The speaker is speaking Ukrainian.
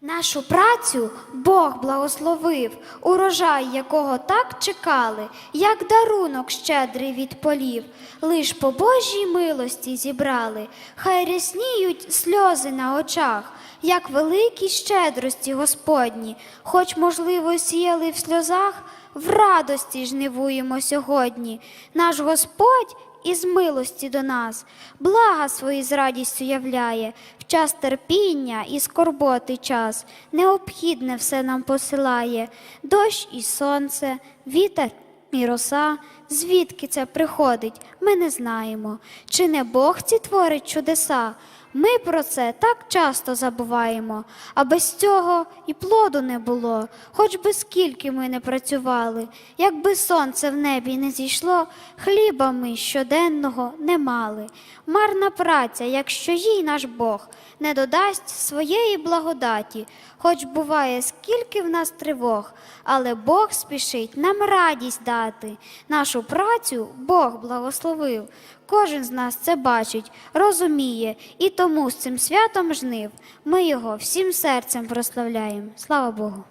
Нашу працю Бог благословив, урожай якого так чекали, як дарунок щедрий від полів, лиш по Божій милості зібрали, хай рясніють сльози на очах, як великі щедрості Господні, хоч, можливо, сіяли в сльозах, в радості жнивуємо сьогодні. Наш Господь із милості до нас, блага свої з радістю являє, в час терпіння і скорботи час, необхідне все нам посилає, дощ і сонце, вітер і роса, звідки це приходить, ми не знаємо. Чи не Бог ці творить чудеса? Ми про це так часто забуваємо, а без цього і плоду не було, хоч би скільки ми не працювали, якби сонце в небі не зійшло, хліба ми щоденного не мали. Марна праця, якщо їй наш Бог не додасть своєї благодаті, хоч буває, скільки в нас тривог, але Бог спішить нам радість дати. Нашу працю Бог благословив. Кожен з нас це бачить, розуміє, і тому з цим святом жнив ми його всім серцем прославляємо. Слава Богу!